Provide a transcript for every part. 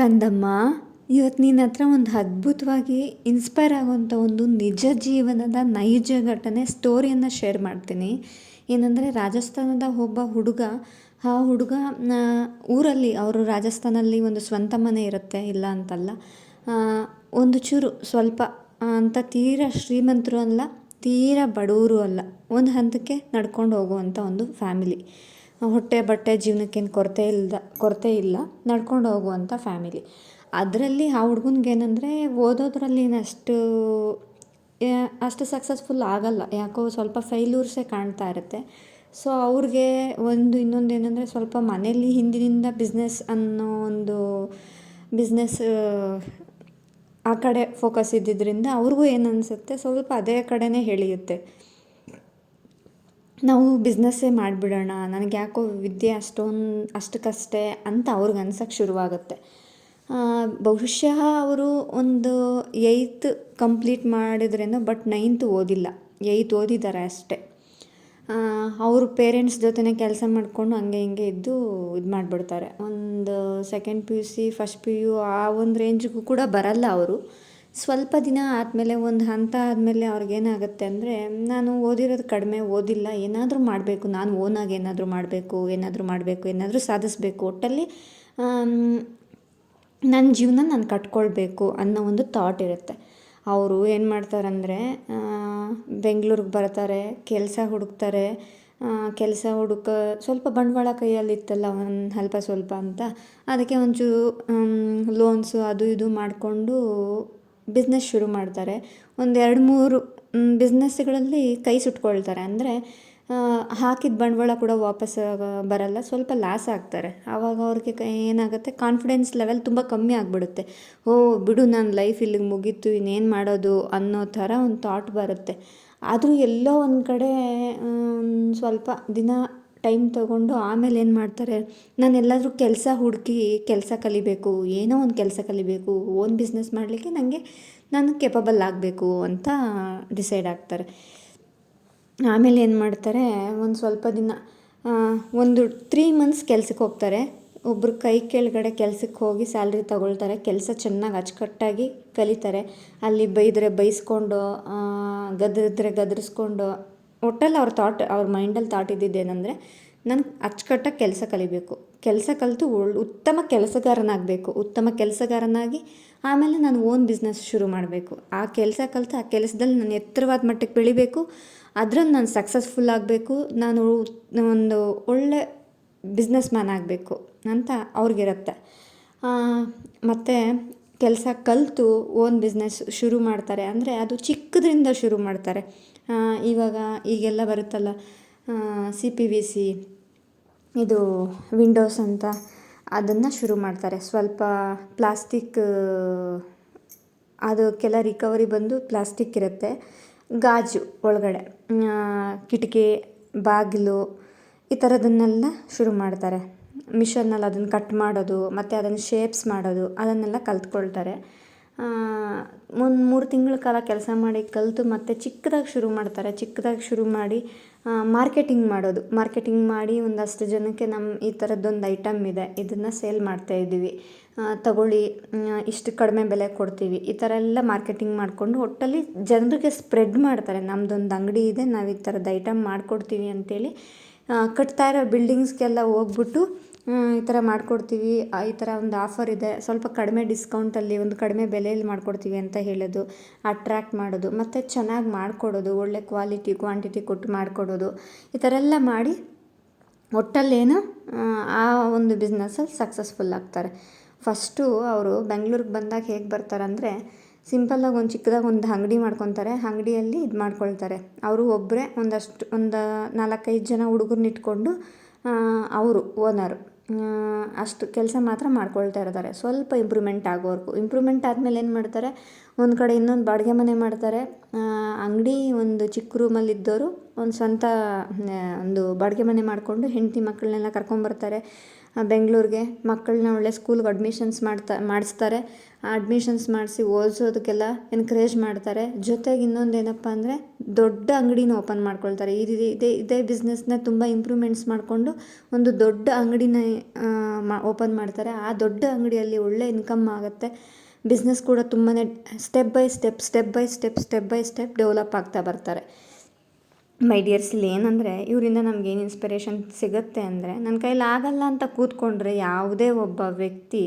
ಕಂದಮ್ಮ ಇವತ್ತು ನಿನ್ನ ಹತ್ರ ಒಂದು ಅದ್ಭುತವಾಗಿ ಇನ್ಸ್ಪೈರ್ ಆಗುವಂಥ ಒಂದು ನಿಜ ಜೀವನದ ನೈಜ ಘಟನೆ ಸ್ಟೋರಿಯನ್ನು ಶೇರ್ ಮಾಡ್ತೀನಿ. ಏನಂದರೆ ರಾಜಸ್ಥಾನದ ಒಬ್ಬ ಹುಡುಗ, ಆ ಹುಡುಗ ಊರಲ್ಲಿ ಅವರು ರಾಜಸ್ಥಾನಲ್ಲಿ ಒಂದು ಸ್ವಂತ ಮನೆ ಇರುತ್ತೆ, ಇಲ್ಲ ಅಂತಲ್ಲ. ಒಂದು ಚೂರು ಸ್ವಲ್ಪ ಅಂತ ತೀರ ಶ್ರೀಮಂತರು ಅಲ್ಲ, ತೀರ ಬಡವರು ಅಲ್ಲ, ಒಂದು ಹಂತಕ್ಕೆ ನಡ್ಕೊಂಡು ಹೋಗುವಂಥ ಒಂದು ಫ್ಯಾಮಿಲಿ ಹೊಟ್ಟೆ ಬಟ್ಟೆ ಜೀವನಕ್ಕೇನು ಕೊರತೆ ಇಲ್ಲದ ಕೊರತೆ ಇಲ್ಲ. ನಡ್ಕೊಂಡು ಹೋಗುವಂಥ ಫ್ಯಾಮಿಲಿ. ಅದರಲ್ಲಿ ಆ ಹುಡ್ಗನ್ಗೆ ಏನಂದರೆ ಓದೋದ್ರಲ್ಲಿ ಏನು ಅಷ್ಟು ಸಕ್ಸಸ್ಫುಲ್ ಆಗಲ್ಲ. ಯಾಕೋ ಸ್ವಲ್ಪ ಫೈಲೂರ್ಸೇ ಕಾಣ್ತಾ ಇರುತ್ತೆ. ಸೊ ಅವ್ರಿಗೆ ಒಂದು ಇನ್ನೊಂದು ಏನಂದರೆ ಸ್ವಲ್ಪ ಮನೆಯಲ್ಲಿ ಹಿಂದಿನಿಂದ ಬಿಸ್ನೆಸ್ ಅನ್ನೋ ಒಂದು ಬಿಸ್ನೆಸ್, ಆ ಕಡೆ ಫೋಕಸ್ ಇದ್ದಿದ್ದರಿಂದ ಅವ್ರಿಗೂ ಏನು ಅನಿಸುತ್ತೆ? ಸ್ವಲ್ಪ ಅದೇ ಕಡೆನೇ ಎಳೆಯುತ್ತೆ. ನಾವು ಬಿಸ್ನೆಸ್ಸೇ ಮಾಡಿಬಿಡೋಣ, ನನಗೆ ಯಾಕೋ ವಿದ್ಯೆ ಅಷ್ಟೊಂದು ಅಷ್ಟಕ್ಕಷ್ಟೇ ಅಂತ ಅವ್ರಿಗೆ ಅನ್ಸೋಕ್ಕೆ ಶುರುವಾಗುತ್ತೆ. ಬಹುಶಃ ಅವರು ಒಂದು ಏಯ್ತ್ ಕಂಪ್ಲೀಟ್ ಮಾಡಿದ್ರೇನೋ, ಬಟ್ ನೈನ್ತ್ ಓದಿಲ್ಲ. ಏಯ್ತ್ ಓದಿದ್ದಾರೆ ಅಷ್ಟೇ. ಅವ್ರ ಪೇರೆಂಟ್ಸ್ ಜೊತೆನೇ ಕೆಲಸ ಮಾಡಿಕೊಂಡು ಹಂಗೆ ಹಿಂಗೆ ಇದ್ದು ಇದು ಮಾಡಿಬಿಡ್ತಾರೆ. ಒಂದು second P U C first P U ಆ ಒಂದು ರೇಂಜ್ಗೂ ಕೂಡ ಬರಲ್ಲ ಅವರು. ಸ್ವಲ್ಪ ದಿನ ಆದಮೇಲೆ, ಒಂದು ಹಂತ ಆದಮೇಲೆ ಅವ್ರಿಗೇನಾಗುತ್ತೆ ಅಂದರೆ, ನಾನು ಓದಿರೋದು ಕಡಿಮೆ ಓದಿಲ್ಲ, ಏನಾದರೂ ಮಾಡಬೇಕು, ನಾನು ಓನಾಗಿ ಏನಾದರೂ ಮಾಡಬೇಕು ಏನಾದರೂ ಮಾಡಬೇಕು, ಏನಾದರೂ ಸಾಧಿಸ್ಬೇಕು. ಒಟ್ಟಲ್ಲಿ ನನ್ನ ಜೀವನ ನಾನು ಕಟ್ಕೊಳ್ಬೇಕು ಅನ್ನೋ ಒಂದು ಥಾಟ್ ಇರುತ್ತೆ. ಅವರು ಏನು ಮಾಡ್ತಾರಂದರೆ ಬೆಂಗಳೂರಿಗೆ ಬರ್ತಾರೆ, ಕೆಲಸ ಹುಡುಕ್ತಾರೆ ಕೆಲಸ ಹುಡುಕ, ಸ್ವಲ್ಪ ಬಂಡವಾಳ ಕೈಯಲ್ಲಿತ್ತಲ್ಲ ಒಂದು ಅಲ್ಪ ಸ್ವಲ್ಪ ಅಂತ, ಅದಕ್ಕೆ ಒಂಚೂರು ಲೋನ್ಸು ಅದು ಇದು ಮಾಡಿಕೊಂಡು ಬಿಸ್ನೆಸ್ ಶುರು ಮಾಡ್ತಾರೆ. ಒಂದು ಎರಡು ಮೂರು ಬಿಸ್ನೆಸ್ಗಳಲ್ಲಿ ಕೈ ಸುಟ್ಕೊಳ್ತಾರೆ. ಅಂದರೆ ಹಾಕಿದ ಬಂಡವಾಳ ಕೂಡ ವಾಪಸ್ ಬರಲ್ಲ. ಸ್ವಲ್ಪ ಲಾಸ್ ಆಗ್ತಾರೆ. ಆವಾಗ ಅವ್ರಿಗೆ ಏನಾಗುತ್ತೆ? ಕಾನ್ಫಿಡೆನ್ಸ್ ಲೆವೆಲ್ ತುಂಬ ಕಮ್ಮಿ ಆಗಿಬಿಡುತ್ತೆ. ಓ, ಬಿಡು ನನ್ನ ಲೈಫ್ ಇಲ್ಲಿಗೆ ಮುಗೀತು, ಇನ್ನೇನು ಮಾಡೋದು ಅನ್ನೋ ಥರ ಒಂದು ಥಾಟ್ ಬರುತ್ತೆ. ಆದರೂ ಎಲ್ಲೋ ಒಂದು ಕಡೆ ಸ್ವಲ್ಪ ದಿನ ಟೈಮ್ ತೊಗೊಂಡು ಆಮೇಲೆ ಏನು ಮಾಡ್ತಾರೆ, ನಾನು ಎಲ್ಲಾದರೂ ಕೆಲಸ ಹುಡುಕಿ ಕೆಲಸ ಕಲಿಬೇಕು, ಏನೋ ಒಂದು ಕೆಲಸ ಕಲಿಬೇಕು ಓನ್ ಬಿಸ್ನೆಸ್ ಮಾಡಲಿಕ್ಕೆ ನನಗೆ ನಾನು ಕೆಪಬಲ್ ಆಗಬೇಕು ಅಂತ ಡಿಸೈಡ್ ಆಗ್ತಾರೆ. ಆಮೇಲೆ ಏನು ಮಾಡ್ತಾರೆ, ಒಂದು ಸ್ವಲ್ಪ ದಿನ ಒಂದು ತ್ರೀ ಮಂತ್ಸ್ ಕೆಲಸಕ್ಕೆ ಹೋಗ್ತಾರೆ. ಒಬ್ಬರು ಕೈ ಕೆಳಗಡೆ ಕೆಲಸಕ್ಕೆ ಹೋಗಿ ಸ್ಯಾಲ್ರಿ ತಗೊಳ್ತಾರೆ, ಕೆಲಸ ಚೆನ್ನಾಗಿ ಅಚ್ಚುಕಟ್ಟಾಗಿ ಕಲಿತಾರೆ. ಅಲ್ಲಿ ಬೈದರೆ ಬೈಸ್ಕೊಂಡು ಗದರಿದ್ರೆ ಗದರಿಸ್ಕೊಂಡು ಒಟ್ಟಲ್ಲಿ ಅವ್ರ ಥಾಟ್ ಅವ್ರ ಮೈಂಡಲ್ಲಿ ಥಾಟ್ ಇದ್ದಿದ್ದೇನೆಂದರೆ, ನಾನು ಅಚ್ಚುಕಟ್ಟಾಗಿ ಕೆಲಸ ಕಲಿಬೇಕು. ಕೆಲಸ ಕಲಿತು ಒಳ್ಳೆ ಉತ್ತಮ ಕೆಲಸಗಾರನಾಗಬೇಕು. ಉತ್ತಮ ಕೆಲಸಗಾರನಾಗಿ ಆಮೇಲೆ ನಾನು ಓನ್ ಬಿಸ್ನೆಸ್ ಶುರು ಮಾಡಬೇಕು. ಆ ಕೆಲಸ ಕಲಿತು ಆ ಕೆಲಸದಲ್ಲಿ ನಾನು ಎತ್ತರವಾದ ಮಟ್ಟಕ್ಕೆ ಬೆಳಿಬೇಕು. ಅದರಲ್ಲಿ ನಾನು ಸಕ್ಸಸ್ಫುಲ್ ಆಗಬೇಕು. ನಾನು ಒಂದು ಒಳ್ಳೆ ಬಿಸ್ನೆಸ್ ಮ್ಯಾನ್ ಆಗಬೇಕು ಅಂತ ಅವ್ರಿಗಿರುತ್ತೆ ಮತ್ತು ಕೆಲಸ ಕಲಿತು ಓನ್ ಬಿಸ್ನೆಸ್ ಶುರು ಮಾಡ್ತಾರೆ. ಅಂದರೆ ಅದು ಚಿಕ್ಕದ್ರಿಂದ ಶುರು ಮಾಡ್ತಾರೆ. ಇವಾಗ ಈಗೆಲ್ಲ ಬರುತ್ತಲ್ಲ ಸಿ ಪಿ ವಿ ಸಿ ಇದು ವಿಂಡೋಸ್ ಅಂತ, ಅದನ್ನು ಶುರು ಮಾಡ್ತಾರೆ. ಸ್ವಲ್ಪ ಪ್ಲಾಸ್ಟಿಕ್ ಅದಕ್ಕೆಲ್ಲ ರಿಕವರಿ ಬಂದು ಪ್ಲಾಸ್ಟಿಕ್ ಇರುತ್ತೆ. ಗಾಜು ಒಳಗಡೆ ಕಿಟಕಿ, ಬಾಗಿಲು, ಈ ಥರದನ್ನೆಲ್ಲ ಶುರು ಮಾಡ್ತಾರೆ. ಮಿಷನ್ನಲ್ಲಿ ಅದನ್ನು ಕಟ್ ಮಾಡೋದು, ಮತ್ತು ಅದನ್ನು ಶೇಪ್ಸ್ ಮಾಡೋದು, ಅದನ್ನೆಲ್ಲ ಕಲ್ತ್ಕೊಳ್ತಾರೆ. ಒಂದು ಮೂರು ತಿಂಗಳ ಕಾಲ ಕೆಲಸ ಮಾಡಿ ಕಲಿತು ಮತ್ತೆ ಚಿಕ್ಕದಾಗಿ ಶುರು ಮಾಡ್ತಾರೆ. ಚಿಕ್ಕದಾಗಿ ಶುರು ಮಾಡಿ ಮಾರ್ಕೆಟಿಂಗ್ ಮಾಡೋದು. ಮಾರ್ಕೆಟಿಂಗ್ ಮಾಡಿ ಒಂದಷ್ಟು ಜನಕ್ಕೆ ನಮ್ಮ ಈ ಥರದ್ದೊಂದು ಐಟಮ್ ಇದೆ. ಇದನ್ನು ಸೇಲ್ ಮಾಡ್ತಾ ಇದ್ದೀವಿ. ತಗೊಳ್ಳಿ ಇಷ್ಟು ಕಡಿಮೆ ಬೆಲೆ ಕೊಡ್ತೀವಿ. ಈ ಥರ ಎಲ್ಲ ಮಾರ್ಕೆಟಿಂಗ್ ಮಾಡಿಕೊಂಡು ಒಟ್ಟಲ್ಲಿ ಜನರಿಗೆ ಸ್ಪ್ರೆಡ್ ಮಾಡ್ತಾರೆ. ನಮ್ಮದೊಂದು ಅಂಗಡಿ ಇದೆ. ನಾವು ಈ ಥರದ್ದು ಐಟಮ್ ಮಾಡಿಕೊಡ್ತೀವಿ ಅಂತೇಳಿ ಕಟ್ತಾ ಇರೋ ಬಿಲ್ಡಿಂಗ್ಸ್ಗೆಲ್ಲ ಹೋಗ್ಬಿಟ್ಟು ಈ ಥರ ಮಾಡಿಕೊಡ್ತೀವಿ. ಈ ಥರ ಒಂದು ಆಫರ್ ಇದೆ. ಸ್ವಲ್ಪ ಕಡಿಮೆ ಡಿಸ್ಕೌಂಟಲ್ಲಿ ಒಂದು ಕಡಿಮೆ ಬೆಲೆಯಲ್ಲಿ ಮಾಡಿಕೊಡ್ತೀವಿ ಅಂತ ಹೇಳೋದು ಅಟ್ರ್ಯಾಕ್ಟ್ ಮಾಡೋದು, ಮತ್ತು ಚೆನ್ನಾಗಿ ಮಾಡಿಕೊಡೋದು, ಒಳ್ಳೆ ಕ್ವಾಲಿಟಿ ಕ್ವಾಂಟಿಟಿ ಕೊಟ್ಟು ಮಾಡಿಕೊಡೋದು, ಈ ಥರ ಎಲ್ಲ ಮಾಡಿ ಒಟ್ಟಲ್ಲೇನು, ಆ ಒಂದು ಬಿಸ್ನೆಸ್ಸಲ್ಲಿ ಸಕ್ಸಸ್ಫುಲ್ ಆಗ್ತಾರೆ. ಫಸ್ಟು ಅವರು ಬೆಂಗ್ಳೂರಿಗೆ ಬಂದಾಗ ಹೇಗೆ ಬರ್ತಾರಂದರೆ ಸಿಂಪಲ್ಲಾಗಿ ಒಂದು ಚಿಕ್ಕದಾಗಿ ಒಂದು ಅಂಗಡಿ ಮಾಡ್ಕೊತಾರೆ. ಅಂಗಡಿಯಲ್ಲಿ ಇದು ಮಾಡ್ಕೊಳ್ತಾರೆ. ಅವರು ಒಬ್ಬರೇ ಒಂದಷ್ಟು, ಒಂದು ನಾಲ್ಕೈದು ಜನ ಹುಡುಗರನ್ನ ಇಟ್ಕೊಂಡು ಅವರು ಓನರು ಅಷ್ಟು ಕೆಲಸ ಮಾತ್ರ ಮಾಡ್ಕೊಳ್ತಾ ಇರ್ತಾರೆ. ಸ್ವಲ್ಪ ಇಂಪ್ರೂವ್ಮೆಂಟ್ ಆಗೋವರೆಗೂ. ಇಂಪ್ರೂವ್ಮೆಂಟ್ ಆದಮೇಲೆ ಏನು ಮಾಡ್ತಾರೆ? ಒಂದು ಕಡೆ ಇನ್ನೊಂದು ಬಾಡಿಗೆ ಮನೆ ಮಾಡ್ತಾರೆ. ಅಂಗಡಿ ಒಂದು ಚಿಕ್ಕ ರೂಮಲ್ಲಿದ್ದವರು ಒಂದು ಸ್ವಂತ ಒಂದು ಬಾಡಿಗೆ ಮನೆ ಮಾಡಿಕೊಂಡು ಹೆಂಡತಿ ಮಕ್ಕಳನ್ನೆಲ್ಲ ಕರ್ಕೊಂಬರ್ತಾರೆ ಬೆಂಗಳೂರಿಗೆ. ಮಕ್ಕಳನ್ನ ಒಳ್ಳೆ ಸ್ಕೂಲ್ಗೆ ಅಡ್ಮಿಷನ್ಸ್ ಮಾಡ್ತಾ, ಮಾಡಿಸ್ತಾರೆ. ಅಡ್ಮಿಷನ್ಸ್ ಮಾಡಿಸಿ ಓದಿಸೋದಕ್ಕೆಲ್ಲ ಎನ್ಕರೇಜ್ ಮಾಡ್ತಾರೆ. ಜೊತೆಗೆ ಇನ್ನೊಂದು ಏನಪ್ಪ ಅಂದರೆ ದೊಡ್ಡ ಅಂಗಡಿನ ಓಪನ್ ಮಾಡ್ಕೊಳ್ತಾರೆ. ಇದು, ಇದೇ ಇದೇ ಬಿಸ್ನೆಸ್ನ ತುಂಬ ಇಂಪ್ರೂವ್ಮೆಂಟ್ಸ್ ಮಾಡಿಕೊಂಡು ಒಂದು ದೊಡ್ಡ ಅಂಗಡಿನ ಓಪನ್ ಮಾಡ್ತಾರೆ. ಆ ದೊಡ್ಡ ಅಂಗಡಿಯಲ್ಲಿ ಒಳ್ಳೆ ಇನ್ಕಮ್ ಆಗುತ್ತೆ. ಬಿಸ್ನೆಸ್ ಕೂಡ ತುಂಬಾ step by step step by step step by step develop ಆಗ್ತಾ ಬರ್ತಾರೆ. ಮೈ ಡಿಯರ್ಸ್ ಇಲ್ಲಿ ಏನಂದರೆ ಇವರಿಂದ ನಮಗೇನು ಇನ್ಸ್ಪಿರೇಷನ್ ಸಿಗುತ್ತೆ ಅಂದರೆ ನನ್ನ ಕೈಲಿ ಆಗಲ್ಲ ಅಂತ ಕೂತ್ಕೊಂಡ್ರೆ ಯಾವುದೇ ಒಬ್ಬ ವ್ಯಕ್ತಿ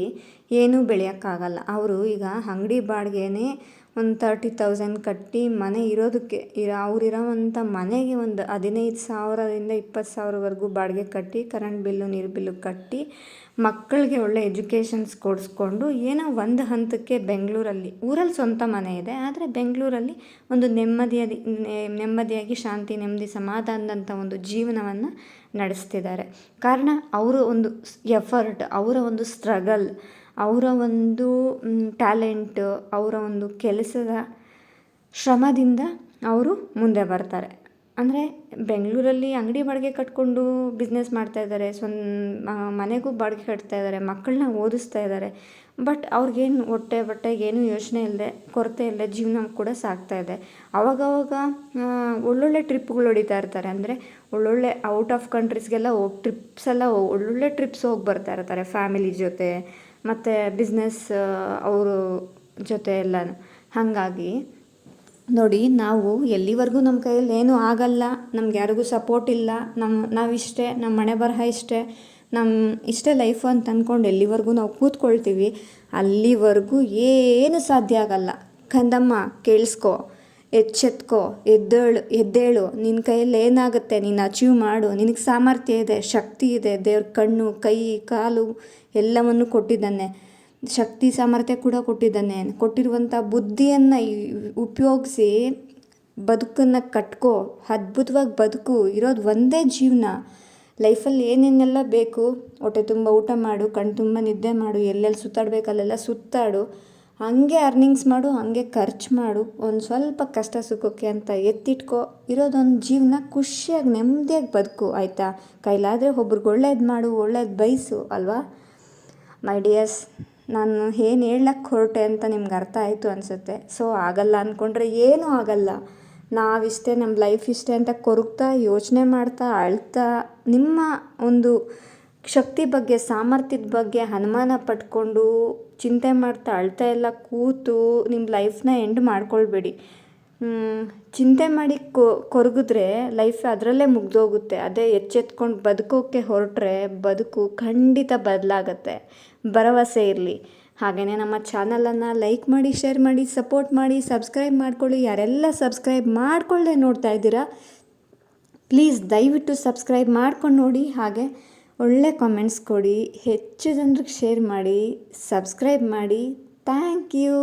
ಏನೂ ಬೆಳೆಯೋಕ್ಕಾಗಲ್ಲ. ಅವರು ಈಗ ಅಂಗಡಿ ಬಾಡಿಗೆನೇ ಒಂದು ತರ್ಟಿ ತೌಸಂಡ್ ಕಟ್ಟಿ ಮನೆ ಇರೋದಕ್ಕೆ, ಇರೋ ಅವ್ರಿರೋವಂಥ ಮನೆಗೆ ಒಂದು ಹದಿನೈದು ಸಾವಿರದಿಂದ ಇಪ್ಪತ್ತು ಸಾವಿರವರೆಗೂ ಬಾಡಿಗೆ ಕಟ್ಟಿ ಕರೆಂಟ್ ಬಿಲ್ಲು ನೀರು ಬಿಲ್ಲು ಕಟ್ಟಿ ಮಕ್ಕಳಿಗೆ ಒಳ್ಳೆ ಎಜುಕೇಷನ್ಸ್ ಕೊಡಿಸ್ಕೊಂಡು ಏನೋ ಒಂದು ಹಂತಕ್ಕೆ ಬೆಂಗಳೂರಲ್ಲಿ, ಊರಲ್ಲಿ ಸ್ವಂತ ಮನೆ ಇದೆ, ಆದರೆ ಬೆಂಗಳೂರಲ್ಲಿ ಒಂದು ನೆಮ್ಮದಿಯಾಗಿ ನೆಮ್ಮದಿಯಾಗಿ ಶಾಂತಿ, ನೆಮ್ಮದಿ, ಸಮಾಧಾನದಂಥ ಒಂದು ಜೀವನವನ್ನು ನಡೆಸ್ತಿದ್ದಾರೆ. ಕಾರಣ ಅವರು ಒಂದು ಎಫರ್ಟ್ ಅವರ ಒಂದು ಸ್ಟ್ರಗಲ್ ಅವರ ಒಂದು ಟ್ಯಾಲೆಂಟ್ ಅವರ ಒಂದು ಕೆಲಸದ ಶ್ರಮದಿಂದ ಅವರು ಮುಂದೆ ಬರ್ತಾರೆ. ಅಂದರೆ ಬೆಂಗಳೂರಲ್ಲಿ ಅಂಗಡಿ ಬಾಡಿಗೆ ಕಟ್ಕೊಂಡು ಬಿಸ್ನೆಸ್ ಮಾಡ್ತಾಯಿದ್ದಾರೆ ಸ್ವಂತ ಮನೆಗೂ ಬಾಡಿಗೆ ಕಟ್ತಾ ಇದ್ದಾರೆ, ಮಕ್ಕಳನ್ನ ಓದಿಸ್ತಾ ಇದ್ದಾರೆ. ಬಟ್ ಅವ್ರಿಗೇನು ಹೊಟ್ಟೆ ಬಟ್ಟೆಗೆ ಏನೂ ಯೋಚನೆ ಇಲ್ಲದೆ ಕೊರತೆ ಇಲ್ಲದೆ ಜೀವನ ಕೂಡ ಸಾಗ್ತಾ ಇದೆ. ಅವಾಗವಾಗ ಒಳ್ಳೊಳ್ಳೆ ಟ್ರಿಪ್ಗಳು ಹೊಡಿತಾ ಇರ್ತಾರೆ. ಅಂದರೆ ಒಳ್ಳೊಳ್ಳೆ ಔಟ್ ಆಫ್ ಕಂಟ್ರೀಸ್ಗೆಲ್ಲ ಹೋಗಿ ಟ್ರಿಪ್ಸ್ ಎಲ್ಲ, ಒಳ್ಳೊಳ್ಳೆ ಟ್ರಿಪ್ಸ್ ಹೋಗಿ ಬರ್ತಾ ಇರ್ತಾರೆ ಫ್ಯಾಮಿಲಿ ಜೊತೆ. ಮತ್ತು ಬಿಸ್ನೆಸ್ ಅವರು ಜೊತೆ ಎಲ್ಲ ಹಾಗಾಗಿ ನೋಡಿ ನಾವು ಎಲ್ಲಿವರೆಗೂ ನಮ್ಮ ಕೈಯಲ್ಲಿ ಏನೂ ಆಗಲ್ಲ, ನಮ್ಗೆ ಯಾರಿಗೂ ಸಪೋರ್ಟ್ ಇಲ್ಲ ನಮ್ಮ ನಾವಿಷ್ಟೇ ನಮ್ಮ ಮನೆ ಬರಹ ಇಷ್ಟೇ ನಮ್ಮ ಇಷ್ಟೇ ಲೈಫು ಅಂತ ಅಂದ್ಕೊಂಡು ಎಲ್ಲಿವರೆಗೂ ನಾವು ಕೂತ್ಕೊಳ್ತೀವಿ, ಅಲ್ಲಿವರೆಗೂ ಏನು ಸಾಧ್ಯ ಆಗಲ್ಲ. ಕಂದಮ್ಮ, ಕೇಳಿಸ್ಕೊ. ಎಚ್ಚೆತ್ಕೋ, ಎದ್ದೇಳು ಎದ್ದೇಳು. ನಿನ್ನ ಕೈಯಲ್ಲಿ ಏನಾಗುತ್ತೆ? ನೀನು ಅಚೀವ್ ಮಾಡು. ನಿನಗೆ ಸಾಮರ್ಥ್ಯ ಇದೆ, ಶಕ್ತಿ ಇದೆ. ದೇವ್ರ ಕಣ್ಣು, ಕೈ, ಕಾಲು ಎಲ್ಲವನ್ನು ಕೊಟ್ಟಿದ್ದಾನೆ. ಶಕ್ತಿ, ಸಾಮರ್ಥ್ಯ ಕೂಡ ಕೊಟ್ಟಿದ್ದಾನೆ. ಕೊಟ್ಟಿರುವಂಥ ಬುದ್ಧಿಯನ್ನು ಉಪಯೋಗಿಸಿ ಬದುಕನ್ನು ಕಟ್ಕೋ. ಅದ್ಭುತವಾಗಿ ಬದುಕು. ಇರೋದು ಒಂದೇ ಜೀವನ. ಲೈಫಲ್ಲಿ ಏನೇನೆಲ್ಲ ಬೇಕು? ಹೊಟ್ಟೆ ತುಂಬ ಊಟ ಮಾಡು ಕಣ್ಣು ತುಂಬ ನಿದ್ದೆ ಮಾಡು, ಎಲ್ಲೆಲ್ಲಿ ಸುತ್ತಾಡಬೇಕು ಅಲ್ಲೆಲ್ಲ ಸುತ್ತಾಡು. ಹಾಗೆ ಅರ್ನಿಂಗ್ಸ್ ಮಾಡು, ಹಂಗೆ ಖರ್ಚು ಮಾಡು. ಒಂದು ಸ್ವಲ್ಪ ಕಷ್ಟ ಸುಖಕ್ಕೆ ಅಂತ ಎತ್ತಿಟ್ಕೋ. ಇರೋದೊಂದು ಜೀವನ ಖುಷಿಯಾಗಿ ನೆಮ್ಮದಿಯಾಗಿ ಬದುಕು, ಆಯಿತಾ? ಕೈಲಾದರೆ ಒಬ್ರಿಗೆ ಒಳ್ಳೇದು ಮಾಡು, ಒಳ್ಳೇದು ಬಯಸು ಅಲ್ವಾ? ಮೈ ಡಿಯರ್ಸ್ ನಾನು ಏನು ಹೇಳಕ್ಕೆ ಹೊರಟೆ ಅಂತ ನಿಮ್ಗೆ ಅರ್ಥ ಆಯಿತು ಅನಿಸುತ್ತೆ. ಸೊ ಆಗಲ್ಲ ಅಂದ್ಕೊಂಡ್ರೆ ಏನೂ ಆಗಲ್ಲ. ನಾವಿಷ್ಟೇ ನಮ್ಮ ಲೈಫ್ ಇಷ್ಟೇ ಅಂತ ಕೊರಗ್ತಾ, ಯೋಚನೆ ಮಾಡ್ತಾ, ಅಳ್ತಾ, ನಿಮ್ಮ ಒಂದು ಶಕ್ತಿ ಬಗ್ಗೆ, ಸಾಮರ್ಥ್ಯದ ಬಗ್ಗೆ ಅನುಮಾನ ಪಟ್ಕೊಂಡು ಚಿಂತೆ ಮಾಡ್ತಾ ಅಳ್ತಾ ಎಲ್ಲ ಕೂತು ನಿಮ್ಮ ಲೈಫ್ನ ಎಂಡ್ ಮಾಡ್ಕೊಳ್ಬೇಡಿ. ಚಿಂತೆ ಮಾಡಿ ಕೊರಗಿದ್ರೆ ಲೈಫ್ ಅದರಲ್ಲೇ ಮುಗ್ದೋಗುತ್ತೆ. ಅದೇ ಎಚ್ಚೆತ್ಕೊಂಡು ಬದುಕೋಕ್ಕೆ ಹೊರಟ್ರೆ ಬದುಕು ಖಂಡಿತ ಬದಲಾಗತ್ತೆ. ಭರವಸೆ ಇರಲಿ. ಹಾಗೆಯೇ ನಮ್ಮ ಚಾನಲನ್ನು ಲೈಕ್ ಮಾಡಿ, ಶೇರ್ ಮಾಡಿ, ಸಪೋರ್ಟ್ ಮಾಡಿ, ಸಬ್ಸ್ಕ್ರೈಬ್ ಮಾಡ್ಕೊಳ್ಳಿ. ಯಾರೆಲ್ಲ ಸಬ್ಸ್ಕ್ರೈಬ್ ಮಾಡ್ಕೊಳ್ಳದೆ ನೋಡ್ತಾ ಇದ್ದೀರಾ, ಪ್ಲೀಸ್ ದಯವಿಟ್ಟು ಸಬ್ಸ್ಕ್ರೈಬ್ ಮಾಡ್ಕೊಂಡು ನೋಡಿ. ಹಾಗೆ ಒಳ್ಳೆ ಕಾಮೆಂಟ್ಸ್ ಕೊಡಿ ಹೆಚ್ಚು ಜನರಿಗೆ ಶೇರ್ ಮಾಡಿ ಸಬ್ಸ್ಕ್ರೈಬ್ ಮಾಡಿ. Thank you